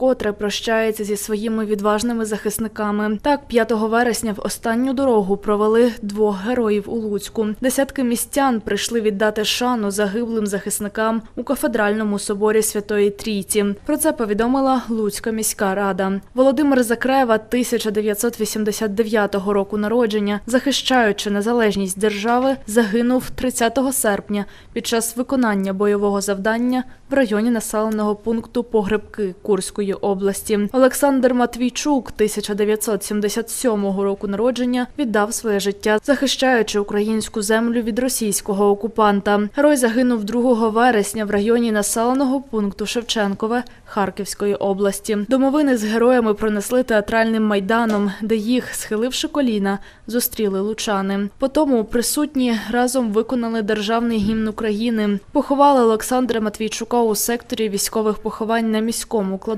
вкотре прощається зі своїми відважними захисниками. Так, 5 вересня в останню дорогу провели двох героїв у Луцьку. Десятки містян прийшли віддати шану загиблим захисникам у кафедральному соборі Святої Трійці. Про це повідомила Луцька міська рада. Володимир Закрева 1989 року народження, захищаючи незалежність держави, загинув 30 серпня під час виконання бойового завдання в районі населеного пункту Погребки Курської області. Олександр Матвійчук 1977 року народження віддав своє життя, захищаючи українську землю від російського окупанта. Герой загинув 2 вересня в районі населеного пункту Шевченкове Харківської області. Домовини з героями пронесли театральним майданом, де їх, схиливши коліна, зустріли лучани. Потому присутні разом виконали державний гімн України. Поховали Олександра Матвійчука у секторі військових поховань на міському кладовищі.